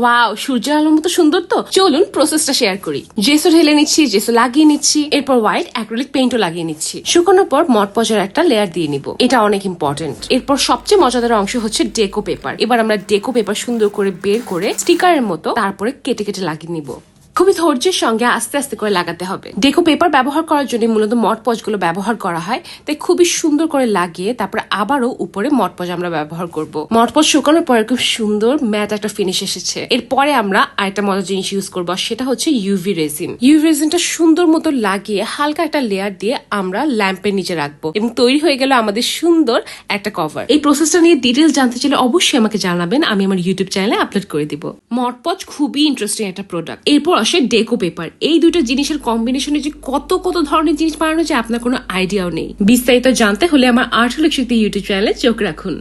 Wow সূর্যের আলোর মতো সুন্দর তো? চলুন প্রসেসটা শেয়ার করি। জেসো ঢেলে নিচ্ছি জেসো লাগিয়ে নিচ্ছি, এরপর হোয়াইট অ্যাক্রিলিক পেইন্টও লাগিয়ে নিচ্ছি। শুকানোর পর মট পচার একটা লেয়ার দিয়ে নিব। এটা অনেক ইম্পর্টেন্ট এরপর সবচেয়ে মজাদার অংশ হচ্ছে ডেকো পেপার এবার আমরা ডেকো পেপার সুন্দর করে বের করে স্টিকারের মতো তারপরে কেটে কেটে লাগিয়ে নিব। খুবই ধৈর্যের সঙ্গে আস্তে আস্তে করে লাগাতে হবে। ডেকো পেপার ব্যবহার করার জন্য মূলত মট পজগুলো ব্যবহার করা হয়, তাই খুবই সুন্দর করে লাগিয়ে তারপরে আবারও উপরে মট পজ আমরা ব্যবহার করব। মট পজ শুকানোর পরে খুব সুন্দর ম্যাট একটা ফিনিশ এসেছে। এরপরে আমরা আরেকটা মজার জিনিস ইউজ করব, সেটা হচ্ছে ইউভি রেজিন ইউভি রেজিনটা সুন্দর মতো লাগিয়ে হালকা একটা লেয়ার দিয়ে আমরা ল্যাম্পের নিচে রাখব এবং তৈরি হয়ে গেল আমাদের সুন্দর একটা কভার এই প্রসেসটা নিয়ে ডিটেলস জানতে চাইলে অবশ্যই আমাকে জানাবেন, আমি আমার ইউটিউব চ্যানেলে আপলোড করে দিব। মটপচ খুবই ইন্টারেস্টিং একটা প্রোডাক্ট এরপর আসে ডেকো পেপার এই দুটো জিনিসের কম্বিনেশনে যে কত কত ধরনের জিনিস বানানো যায়, আপনার কোনো আইডিয়াও নেই। বিস্তারিত জানতে হলে আমার আর্ট শক্তি ইউটিউব চ্যানেলে চোখ রাখুন।